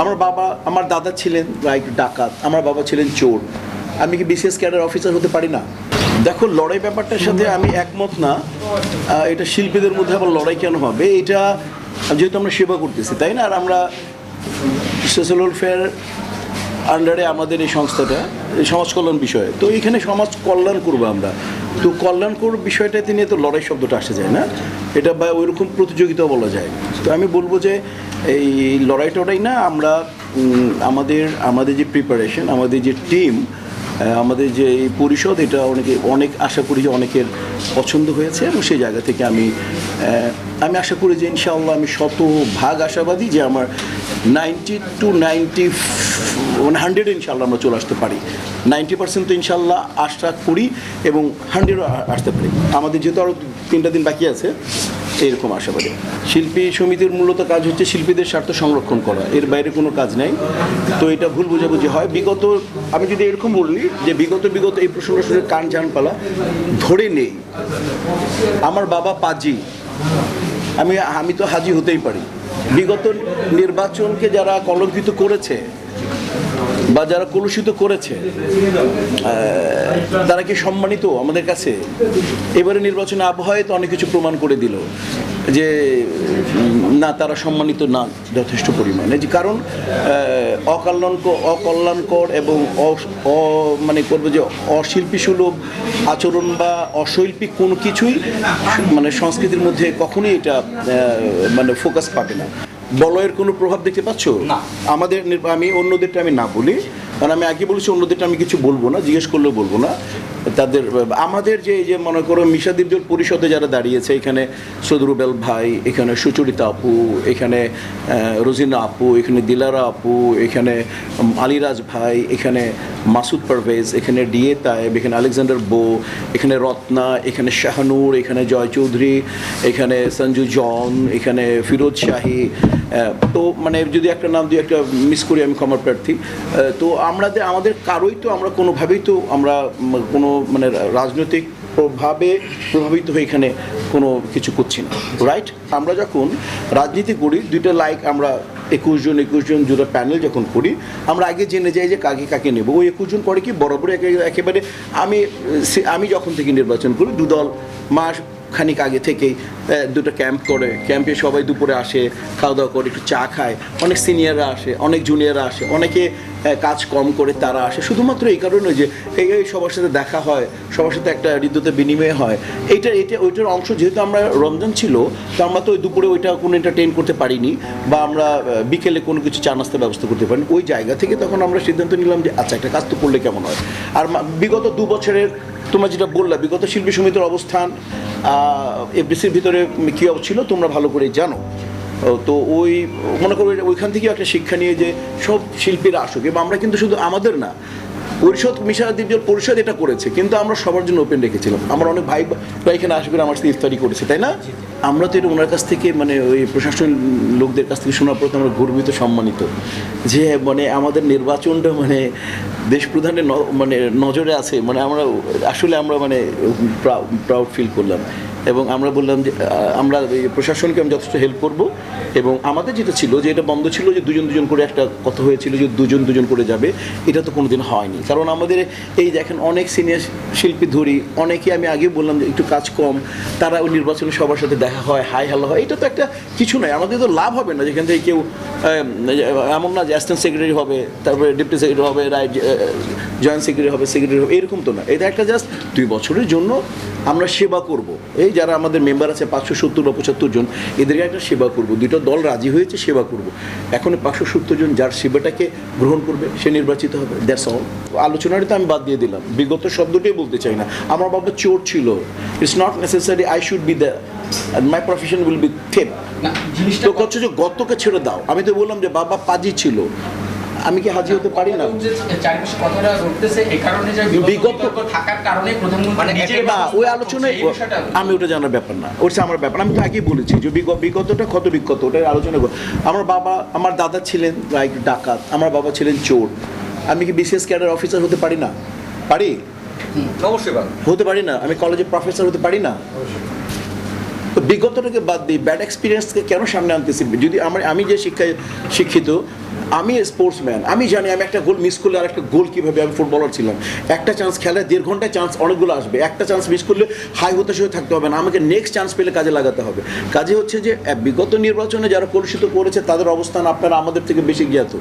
আমার বাবা, আমার দাদা ছিলেন লাইক ডাকাত। আমার বাবা ছিলেন চোর। আমি কি বিশেষ ক্যাডার অফিসার হতে পারি না? দেখো, লড়াই ব্যাপারটার সাথে আমি একমত না। এটা শিল্পীদের মধ্যে আবার লড়াই কেন হবে? এটা যেহেতু আমরা সেবা করতেছি, তাই না? আর আমরা সোশ্যাল ওয়েলফেয়ার আন্ডারে আমাদের এই সংস্থাটা সমাজ কল্যাণ বিষয়। তো এখানে সমাজ কল্যাণ করব আমরা। তো কল্যাণ করব বিষয়টাতে নিয়ে তো লড়াই শব্দটা আসে যায় না। এটা বা ওইরকম প্রতিযোগিতা বলা যায়। তো আমি বলব যে এই লড়াই টড়াই না, আমরা আমাদের আমাদের যে প্রিপারেশন আমাদের যে টিম আমাদের যে এই পরিষদ, এটা অনেকে, অনেক আশা করি যে অনেকের পছন্দ হয়েছে এবং সেই জায়গা থেকে আমি আমি আশা করি যে ইনশাআল্লাহ আমি শত ভাগ আশাবাদী যে আমার নাইনটি টু নাইনটি মানে হান্ড্রেড ইনশাল্লাহ আমরা চলে আসতে পারি। নাইনটি পার্সেন্ট তো ইনশাল্লাহ আশা করি এবং হান্ড্রেডও আসতে পারি। আমাদের যেহেতু আরও তিনটা দিন বাকি আছে এরকম আশাবাদী শিল্পী সমিতির মূলত কাজ হচ্ছে শিল্পীদের স্বার্থ সংরক্ষণ করা। এর বাইরে কোনো কাজ নাই। তো এটা ভুল বোঝাবুঝি হয়। বিগত, আমি যদি এরকম বলি যে বিগত বিগত এই প্রসঙ্গ শুনে কান জান পালা ধরে নেই। আমার বাবা পাজি। আমি আমি তো হাজি হতেই পারি। বিগত নির্বাচনকে যারা কলঙ্কিত করেছে বা যারা কলুষিত করেছে তারা কি সম্মানিত আমাদের কাছে? এবারে নির্বাচনে আবহাওয়ায় তো অনেক কিছু প্রমাণ করে দিল যে না, তারা সম্মানিত না, যথেষ্ট পরিমাণে। যে কারণ অকল্যাণকর অকল্যাণকর এবং অ- মানে করব যে অশিল্পী সুলভ আচরণ বা অশৈল্পিক কোনো কিছুই মানে সংস্কৃতির মধ্যে কখনোই এটা মানে ফোকাস পাবে না। বলয়ের কোনো প্রভাব দেখতে পাচ্ছ না। আমাদের আমি অন্যদেরটা আমি না বলি কারণ আমি আগে বলেছি অন্যদেরটা আমি কিছু বলব না, জিজ্ঞেস করলেও বলব না। তাদের, আমাদের যে, এই যে মনে করো মিশাদিবজল পরিষদে যারা দাঁড়িয়েছে, এখানে সদরুবেল ভাই, এখানে সুচরিতা আপু, এখানে রোজিনা আপু, এখানে দিলারা আপু, এখানে আলিরাজ ভাই, এখানে মাসুদ পারভেজ, এখানে ডিএ তায়েব, এখানে আলেকজান্ডার বো, এখানে রত্না, এখানে শাহানুর, এখানে জয় চৌধুরী, এখানে সঞ্জু জন, এখানে ফিরোজ শাহী তো মানে যদি একটা নাম দিয়ে একটা মিস করি, আমি ক্ষমার প্রার্থী। তো আমরা যে- আমাদের কারোই তো আমরা কোনোভাবেই তো আমরা কোনো মানে রাজনৈতিক প্রভাবে প্রভাবিত হয়ে এখানে কোনো কিছু করছি না রাইট আমরা যখন রাজনীতি করি, দুইটা লাইক আমরা একুশ জন একুশ জন দুটো প্যানেল যখন করি, আমরা আগে জেনে যাই যে কাকে কাকে নেব। ওই একুশ জন পরে কি বরাবর একেবারে আমি আমি যখন থেকে নির্বাচন করি, দুদল মাস খানিক আগে থেকেই দুটো ক্যাম্প করে। ক্যাম্পে সবাই দুপুরে আসে, খাওয়া দাওয়া করে, একটু চা খায়। অনেক সিনিয়ররা আসে, অনেক জুনিয়ররা আসে, অনেকে কাজ কম করে তারা আসে। শুধুমাত্র এই কারণে যে এই সবার সাথে দেখা হয়, সবার সাথে একটা হৃদয়তে বিনিময় হয়। এইটা এটা ওইটার অংশ যেহেতু আমরা রমজান ছিল, তো আমরা তো ওই দুপুরে ওইটা কোনো এন্টারটেইন করতে পারিনি বা আমরা বিকেলে কোনো কিছু চা নাস্তার ব্যবস্থা করতে পারিনি। ওই জায়গা থেকে তখন আমরা সিদ্ধান্ত নিলাম যে আচ্ছা একটা কাজ তো করলে কেমন হয়? আর বিগত দু বছরের, তোমরা যেটা বললা, বিগত শিল্পী সমিতির অবস্থান এফডিসির ভিতরে কী ছিল, তোমরা ভালো করে জানো। তো ওই, মনে করো ওইখান থেকে একটা শিক্ষা নিয়ে যে সব শিল্পীরা আসুক, এবং আমরা কিন্তু শুধু আমাদের না, পরিষদ মিশা দ্বীপজল পরিষদ এটা করেছে, কিন্তু আমরা সবার জন্য ওপেন রেখেছিলাম। আমার অনেক ভাই এখানে আসবে আমার সাথে ইফতারি করেছে, তাই না? আমরা তো এটা ওনার কাছ থেকে মানে ওই প্রশাসন লোকদের কাছ থেকে শোনার পর আমরা গর্বিত, সম্মানিত যে মানে আমাদের নির্বাচনটা মানে দেশ প্রধানের মানে নজরে আছে মানে আমরা আসলে আমরা মানে প্রাউড ফিল করলাম। এবং আমরা বললাম যে আমরা প্রশাসনকে আমি যথেষ্ট হেল্প করব। এবং আমাদের যেটা ছিল যে, এটা বন্ধ ছিল যে, দুজন দুজন করে একটা কথা হয়েছিল যে, দুজন দুজন করে যাবে। এটা তো কোনোদিন হয়নি। কারণ আমাদের এই দেখেন, অনেক সিনিয়র শিল্পী ধরি অনেকে আমি আগে বললাম যে, একটু কাজ কম, তারা ওই নির্বাচনে সবার সাথে দেখা হয়, হাই হ্যালো হয়। এটা তো একটা কিছু নয়। আমাদের তো লাভ হবে না। যেখান থেকে কেউ এমন না যে অ্যাসিস্ট্যান্ট সেক্রেটারি হবে, তারপরে ডেপুটি সেক্রেটারি হবে রাইট জয়েন্ট সেক্রেটারি হবে সেক্রেটারি হবে, এরকম তো না। এটা একটা জাস্ট দুই বছরের জন্য আমরা সেবা করব। এই যারা আমাদের মেম্বার আছে পাঁচশো সত্তর বা পঁচাত্তর জন এদেরকে একটা সেবা করব। দুটো দল রাজি হয়েছে সেবা করব। এখন পাঁচশো সত্তর জন যার সেবাটাকে গ্রহণ করবে সে নির্বাচিত হবে। দ্যাটস অল আলোচনাটা তো আমি বাদ দিয়ে দিলাম। বিগত শব্দটাই বলতে চাই না। আমার বাবা চোর ছিল। It's not necessary I should be the my profession will be thief না জিনিসটা তো হচ্ছে যে গতকে ছেড়ে দাও। আমি তো বললাম যে বাবা পাজি ছিল। আমি কি হাজির হতে পারি না? বিগত- মানে ওই আলোচনায় আমি ওটা জানার ব্যাপার না ওটা আমার ব্যাপার আমি তো আগেই বলেছি যে বিগ- বিগতটা কত বিগত ওটা আলোচনা আমার বাবা আমার দাদা ছিলেন লাইক ডাকাত আমার বাবা ছিলেন চোর। আমি কি বিশেষ ক্যাডার অফিসার হতে পারি না? পারি? অবশ্যই হতে পারি না? আমি কলেজে প্রফেসর হতে পারি না? তো বিগতটাকে বাদ দিই ব্যাড এক্সপিরিয়েন্সকে কেন সামনে আনতেছি? যদি আমার আমি যে শিক্ষায় শিক্ষিত, আমি স্পোর্টসম্যান আমি জানি আমি একটা গোল মিস করলে আর একটা গোল কীভাবে আমি ফুটবলার ছিলাম। একটা চান্স খেলায় দেড় ঘন্টায় চান্স অনেকগুলো আসবে। একটা চান্স মিস করলে হাই হতাশ হয়ে থাকতে হবে না। আমাকে নেক্সট চান্স পেলে কাজে লাগাতে হবে। কাজে হচ্ছে যে বিগত নির্বাচনে যারা কলুষিত করেছে, তাদের অবস্থান আপনারা আমাদের থেকে বেশি জ্ঞাত।